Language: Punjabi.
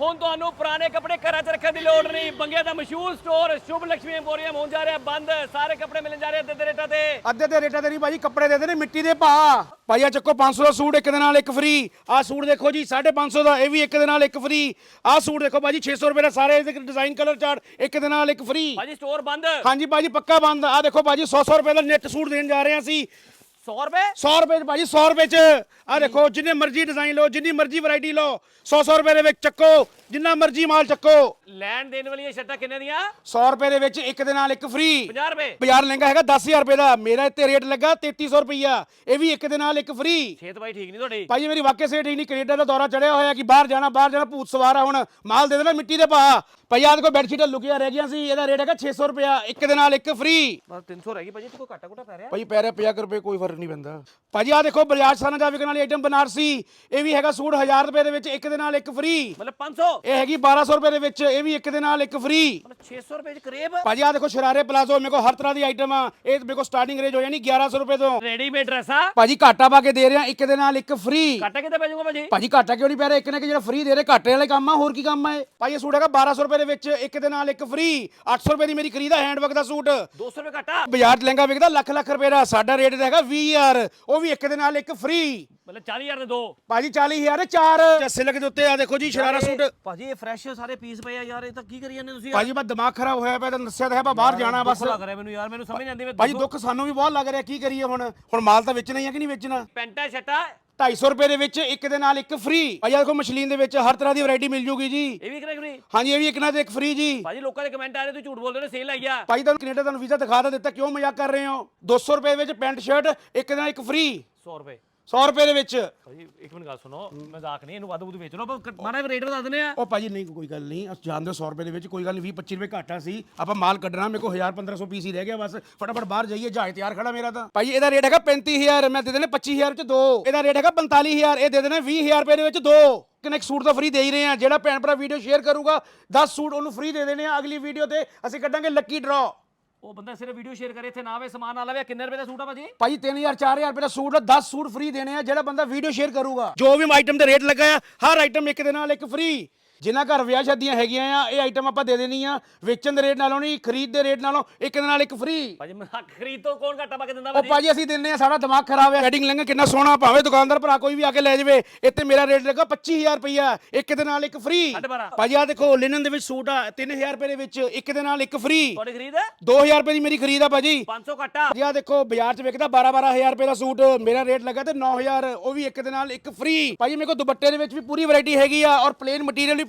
ਹੁਣ ਤੁਹਾਨੂੰ ਪੁਰਾਣੇ ਕੱਪੜੇ ਘਰਾਂ 'ਚ ਰੱਖਣ ਦੀ ਲੋੜ ਨਹੀਂ। ਬੰਗੇ ਦਾ ਮਸ਼ਹੂਰ ਸਟੋਰ ਸ਼ੁਭ ਲక్ష్ਮੀ ਐਮਪੋਰੀਅਮ ਹੋਣ ਜਾ ਰਿਹਾ ਬੰਦ ਸਾਰੇ ਕੱਪੜੇ ਮਿਲਣ ਜਾ ਰਹੇ ਅੱਧੇ ਦੇ ਰੇਟਾਂ ਤੇ। ਅੱਧੇ ਦੇ ਰੇਟਾਂ ਤੇ ਨਹੀਂ ਭਾਜੀ ਕੱਪੜੇ ਦੇ ਦੇ ਨੇ ਮਿੱਟੀ ਦੇ ਭਾ ਭਾਈ ਆ ਚੱਕੋ 500 ਦਾ ਸੂਟ ਇੱਕ ਦੇ ਨਾਲ ਇੱਕ ਫ੍ਰੀ ਆਹ ਸੂਟ ਦੇਖੋ ਜੀ 550 ਦਾ ਇਹ ਵੀ ਇੱਕ ਦੇ ਨਾਲ ਇੱਕ ਫ੍ਰੀ ਆਹ ਸੂਟ ਦੇਖੋ ਭਾਜੀ 600 ਰੁਪਏ ਦਾ ਸਾਰੇ ਇਹਦੇ ਡਿਜ਼ਾਈਨ ਕਲਰ ਚਾਰਟ ਇੱਕ ਦੇ ਨਾਲ ਇੱਕ ਫ੍ਰੀ ਭਾਜੀ ਸਟੋਰ ਬੰਦ। ਹਾਂਜੀ ਭਾਜੀ ਪੱਕਾ ਬੰਦ। ਆਹ ਦੇਖੋ ਭਾਜੀ 100 100 ਰੁਪਏ ਦਾ ਨੈਟ ਸੂਟ ਦੇਣ ਜਾ ਰਹੇ ਹਾਂ ਅਸੀਂ। 100 ਰੁਪਏ? 100 ਰੁਪਏ 'ਚ ਭਾਜੀ 100 ਰੁਪਏ ਚ। ਆਹ ਦੇਖੋ ਜਿੰਨੇ ਮਰਜ਼ੀ ਡਿਜ਼ਾਈਨ ਲਓ ਜਿੰਨੀ ਮਰਜ਼ੀ ਵੈਰਾਈਟੀ ਲਓ 100 100 ਰੁਪਏ ਦੇ ਵਿੱਚ ਚੱਕੋ ਜਿੰਨਾ ਮਰਜ਼ੀ ਮਾਲ ਚੱਕੋ। ਲੈਣ ਦੇਣ ਵਾਲੀਆਂ ਸ਼ਰਟਾਂ ਕਿੰਨੇ ਦੀਆਂ? 100 ਰੁਪਏ ਦੇ ਵਿੱਚ ਇੱਕ ਦੇ ਨਾਲ ਇੱਕ ਫ੍ਰੀ 50 ਰੁਪਏ। ਬਾਜ਼ਾਰ ਲਹਿੰਗਾ ਹੈਗਾ 10000 ਰੁਪਏ ਦਾ। ਮੇਰਾ ਇੱਥੇ ਰੇਟ ਲੱਗਾ 3300 ਰੁਪਈਆ। ਇਹ ਵੀ ਇੱਕ ਦੇ ਨਾਲ ਇੱਕ ਫ੍ਰੀ ਸਿਹਤ ਭਾਈ ਠੀਕ ਨਹੀਂ ਤੁਹਾਡੀ? ਭਾਜੀ ਮੇਰੀ ਵਾਕਿਆ ਸੇ ਠੀਕ ਨਹੀਂ। ਕੈਨੇਡਾ ਦਾ ਦੌਰਾ ਚੜਿਆ ਹੋਇਆ ਕਿ ਬਾਹਰ ਜਾਣਾ ਬਾਹਰ ਜਾਣਾ ਭੂਤ ਸਵਾਰ ਆ ਹੁਣ। ਮਾਲ ਦੇ ਦੇਣਾ ਮਿੱਟੀ ਦੇ ਪਾ ਭਾਈ ਦੇਖੋ ਬੈੱਡ ਸ਼ੀਟਾਂ ਲੁਕੀਆਂ ਰਹਿ ਗਈਆਂ ਸੀ ਇਹਦਾ ਰੇਟ ਹੈਗਾ 600 ਰੁਪਿਆ ਇੱਕ ਦੇ ਨਾਲ ਇੱਕ ਫ੍ਰੀ ਬਸ 300 ਰਹਿ ਗਈ ਭਾਜੀ ਤੇ ਕੋਈ ਘਾਟਾ ਘੁਟਾ ਪੈ ਰਿਹਾ? ਭਾਜੀ ਪੈ ਰਿਹਾ 50 ਰੁਪਏ ਕੋਈ ਫ਼ਰਕ ਨਹੀਂ ਪੈਂਦਾ। ਭਾਜੀ ਆਹ ਦੇਖੋ ਬਜਾਜ ਸਾਨਾ ਜਾ ਵਿਕਣ ਵਾਲੀ ਆਈਟਮ ਬਨਾਰਸੀ ਇਹ ਵੀ ਹੈਗਾ ਸੂਟ 1000 ਰੁਪਏ ਦੇ ਵਿੱਚ ਇੱਕ ਦੇ ਨਾਲ ਇੱਕ ਫ੍ਰੀ ਮਤਲਬ 500 ਇਹ ਹੈਗੀ 1200 ਰੁਪਏ ਦੇ ਵਿੱਚ ਇਹ ਵੀ ਇੱਕ ਦੇ ਨਾਲ ਇੱਕ ਫ੍ਰੀ 600 ਰੁਪਏ ਚ ਕਰੇਬ। ਭਾਜੀ ਆਹ ਦੇਖੋ ਸ਼ਰਾਰੇ ਪਲਾਜ਼ੋ ਮੇਰੇ ਕੋਲ ਹਰ ਤਰ੍ਹਾਂ ਦੀ ਆਈਟਮ ਆ। ਇਹ ਮੇਰੇ ਕੋਲ ਸਟਾਰਟਿੰਗ ਰੇਂਜ ਹੋ ਜਾਣੀ 1100 ਰੁਪਏ ਤੋਂ। ਰੈਡੀਮੇਡ ਡਰੈਸਾਂ ਭਾਜੀ ਘਾਟਾ ਪਾ ਕੇ ਦੇ ਰਿਹਾ ਇੱਕ ਦੇ ਨਾਲ ਇੱਕ ਫ੍ਰੀ ਘਾਟਾ ਕਿਤੇ ਪੈ ਜਾਊਗਾ ਭਾਜੀ? ਭਾਜੀ ਘਾਟਾ ਕਿਉਂ ਨਹੀਂ ਪੈ ਰਿਹਾ? ਇੱਕ ਨੇ ਕਿ ਜਿਹੜਾ ਫ੍ਰੀ ਦੇ ਰਹੇ ਘਾਟੇ ਵਾਲੇ ਕੰਮ ਆ ਹੋਰ ਕੀ ਕੰਮ ਆ ਇਹ? ਭਾਜੀ ਇਹ ਸੂਟ ਹੈਗਾ 1200 ਰੁਪਏ ਦੇ ਵਿੱਚ ਇੱਕ ਦੇ ਨਾਲ ਇੱਕ ਫ੍ਰੀ 800 ਰੁਪਏ ਦੀ ਮੇਰੀ ਖਰੀਦ ਆ ਹੈਂਡਵਰਕ ਦਾ ਸੂਟ। 200 ਰੁਪਏ ਘਾਟਾ। ਬਾਜ਼ਾਰ 'ਚ ਲਹਿੰਗਾ ਵਿਕਦਾ ਲੱਖ ਲੱਖ ਰੁਪਏ ਦਾ। ਸਾਡਾ ਰੇਟ ਹੈਗਾ 20000 ਉਹ ਵੀ ਇੱਕ ਦੇ ਨਾਲ ਇੱਕ ਫ੍ਰੀ ਮਤਲਬ 40000 ਦੇ ਦੋ। ਭਾਜੀ 40000 ਦੇ ਚਾਰ। ਸਿਲਕ ਦੇ ਉੱਤੇ ਆ ਦੇਖੋ ਜੀ ਸ਼ਰਾਰਾ ਸੂਟ। ਭਾਜੀ ਇਹ ਫਰੈਸ਼ ਸਾਰੇ ਪੀਸ ਪਏ ਆ ਯਾਰ ਇਹ ਤਾਂ ਕੀ ਕਰੀ ਜਾਂਦੇ ਤੁਸੀਂ ਭਾਜੀ ਬਸ ਦਿਮਾਗ ਖਰਾਬ ਹੋਇਆ ਪਿਆ ਤਾਂ ਦੱਸਿਆ ਤਾਂ ਹੈ ਬਸ ਬਾਹਰ ਜਾਣਾ ਬਸ। ਦੁੱਖ ਲੱਗ ਰਿਹਾ ਮੈਨੂੰ ਯਾਰ ਮੈਨੂੰ ਸਮਝ ਨਹੀਂ ਆਉਂਦੀ ਮੈਂ ਭਾਜੀ ਦੁੱਖ ਸਾਨੂੰ ਵੀ ਬਹੁਤ ਲੱਗ ਰਿਹਾ ਕੀ ਕਰੀਏ ਹੁਣ? ਹੁਣ ਮਾਲ ਤਾਂ ਵੇਚਣਾ ਹੀ ਆ ਕਿ ਨਹੀਂ ਵੇਚਣਾ? ਪੈਂਟਾ ਸ਼ਟਾ 250 ਰੁਪਏ ਦੇ ਵਿੱਚ ਇੱਕ ਦੇ ਨਾਲ ਇੱਕ ਫ੍ਰੀ ਭਾਜੀ ਆਹ ਦੇਖੋ ਮਸ਼ਲੀਨ ਦੇ ਵਿੱਚ ਹਰ ਤਰ੍ਹਾਂ ਦੀ ਵੈਰਾਈਟੀ ਮਿਲ ਜੂਗੀ ਜੀ। ਇਹ ਵੀ ਕਰੇ ਫਰੀ ਹਾਂਜੀ ਇਹ ਵੀ ਇੱਕ ਨਾਲ ਤੇ ਇੱਕ ਫ੍ਰੀ ਜੀ। ਭਾਜੀ ਲੋਕਾਂ ਦੇ ਕਮੈਂਟ ਆ ਰਹੇ ਤੁਸੀਂ ਝੂਠ ਬੋਲਦੇ ਹੋ ਸੇਲ ਆਈ ਆ। ਭਾਜੀ ਤੁਹਾਨੂੰ ਕੈਨੇਡਾ ਤੁਹਾਨੂੰ ਵੀਜ਼ਾ ਦਿਖਾ ਤਾਂ ਦਿੱਤਾ ਕਿਉਂ ਮਜ਼ਾਕ ਕਰ ਰਹੇ ਹੋ? 200 ਰੁਪਏ ਵਿੱਚ ਪੈਂਟ ਸ਼ਰਟ ਇੱਕ ਦੇ ਨਾਲ ਇੱਕ ਫ੍ਰੀ 100 ਰੁਪਏ। 100 ਰੁਪਏ ਦੇ ਵਿੱਚ। ਭਾਜੀ ਇੱਕ ਮਿੰਟ ਗੱਲ ਸੁਣੋ ਮਜ਼ਾਕ ਨਹੀਂ ਇਹਨੂੰ ਵੱਧ ਬੁੱਧ ਵੇਚ ਲਓ ਆਪਾਂ ਮਾੜਾ ਜਿਹਾ ਰੇਟ ਵਧਾ ਦਿੰਦੇ ਆ। ਉਹ ਭਾਜੀ ਨਹੀਂ ਕੋਈ ਗੱਲ ਨਹੀਂ ਅਸੀਂ ਜਾਣਦੇ ਹੋ 100 ਰੁਪਏ ਦੇ ਵਿੱਚ ਕੋਈ ਗੱਲ ਨਹੀਂ 20 25 ਰੁਪਏ ਘਾਟਾ ਸੀ ਆਪਾਂ ਮਾਲ ਕੱਢਣਾ ਮੇਰੇ ਕੋਲ 1000 1500 ਪੀਸ ਹੀ ਰਹਿ ਗਿਆ ਬਸ ਫਟਾਫਟ ਬਾਹਰ ਜਾਈਏ ਜਹਾਜ਼ ਤਿਆਰ ਖੜਾ ਮੇਰਾ ਤਾਂ। ਭਾਜੀ ਇਹਦਾ ਰੇਟ ਹੈਗਾ 35000 ਮੈਂ ਦੇ ਦੇਣੇ 25000 ਚ ਦੋ। ਇਹਦਾ ਰੇਟ ਹੈਗਾ 45000 ਇਹ ਦੇ ਦੇਣੇ 20000 ਰੁਪਏ ਦੇ ਵਿੱਚ ਦੋ। ਕਿੰਨੇ ਸੂਟ ਤਾਂ ਫ੍ਰੀ ਦੇ ਹੀ ਰਹੇ ਆ ਜਿਹੜਾ ਭੈਣ ਭਰਾ ਵੀਡੀਓ ਸ਼ੇਅਰ ਕਰੂਗਾ 10 ਸੂਟ ਉਹਨੂੰ ਫ੍ਰੀ ਦੇ ਦੇਣੇ ਆ ਅਗਲੀ ਵੀਡੀਓ ਤੇ ਅਸੀਂ ਕੱਢਾਂਗੇ ਲੱਕੀ ਡਰਾ ਉਹ ਬੰਦਾ ਸਿਰਫ ਵੀਡੀਓ ਸ਼ੇਅਰ ਕਰੇ ਇੱਥੇ ਨਾ ਆਵੇ ਸਮਾਨ ਨਾ ਲਵੇ ਕਿੰਨੇ ਰੁਪਏ ਦਾ ਸੂਟ ਆ ਭਾਜੀ? ਭਾਜੀ 3000 4000 ਰੁਪਏ ਦਾ ਸੂਟ 10 ਸੂਟ ਫ੍ਰੀ ਦੇਣੇ ਆ ਜਿਹੜਾ ਬੰਦਾ ਵੀਡੀਓ ਸ਼ੇਅਰ ਕਰੂਗਾ। ਜੋ ਵੀ ਆਈਟਮ ਦੇ ਰੇਟ ਲੱਗਾ ਆ ਹਰ ਆਈਟਮ ਇੱਕ ਦੇ ਨਾਲ ਇੱਕ ਫ੍ਰੀ ਜਿਨ੍ਹਾਂ ਘਰ ਵਿਆਹ ਸ਼ਾਦੀਆਂ ਹੈਗੀਆਂ ਆ ਇਹ ਆਈਟਮ ਆਪਾਂ ਦੇ ਦੇਣੀ ਆ। ਵੇਚਣ ਦੇ ਰੇਟ ਨਾਲੋਂ ਨਹੀਂ ਖਰੀਦ ਦੇ ਰੇਟ ਨਾਲੋਂ ਇੱਕ ਦੇ ਨਾਲ ਇੱਕ ਫ੍ਰੀ ਭਾਜੀ ਮਜ਼ਾਕ ਖਰੀਦ ਤੋਂ ਕੌਣ ਘਾਟਾ ਪਾ ਕੇ ਦਿੰਦਾ ਉਹ ਭਾਜੀ? ਭਾਜੀ ਅਸੀਂ ਦਿੰਨੇ ਆ ਸਾਡਾ ਦਿਮਾਗ ਖਰਾਬ ਹੈ ਹੈਡਿੰਗ ਲਹਿੰਗਾ ਕਿੰਨਾ ਸੋਹਣਾ ਭਾਵੇਂ ਦੁਕਾਨਦਾਰ ਭਰਾ ਕੋਈ ਵੀ ਆ ਕੇ ਲੈ ਜਾਵੇ ਇੱਥੇ ਮੇਰਾ ਰੇਟ ਲੱਗਾ 25000 ਰੁਪਈਆ ਇੱਕ ਦੇ ਨਾਲ ਇੱਕ ਫ੍ਰੀ ਸਾਢੇ ਬਾਰਾਂ। ਭਾਜੀ ਆ ਦੇਖੋ ਲਿਨਨ ਦੇ ਵਿੱਚ ਸੂਟ ਆ 3000 ਰੁਪਏ ਦੇ ਵਿੱਚ ਇੱਕ ਦੇ ਨਾਲ ਇੱਕ ਫ੍ਰੀ ਤੁਹਾਡੀ ਖਰੀਦ ਹੈ? 2000 ਰੁਪਏ ਦੀ ਮੇਰੀ ਖਰੀਦ ਆ ਭਾਜੀ। 500 ਘਾਟਾ। ਜੀ ਆ ਦੇਖੋ ਬਾਜ਼ਾਰ 'ਚ ਵਿਕਦਾ 12 12000 ਰੁਪਏ ਦਾ ਸੂਟ ਮੇਰਾ ਰੇਟ ਲੱਗਾ ਤੇ 9000 ਉਹ ਵੀ ਇੱਕ ਦੇ ਨਾਲ ਇੱਕ ਫ੍ਰੀ ਭਾਜੀ ਮੇਰੇ ਕੋਲ ਦੁਪੱਟੇ ਦੇ ਵਿੱਚ ਵੀ ਪੂਰੀ ਵੈਰਾਈਟੀ ਹੈਗੀ ਆ ਔਰ ਪਲੇਨ ਮਟੀਰੀਅਲ ਵੀ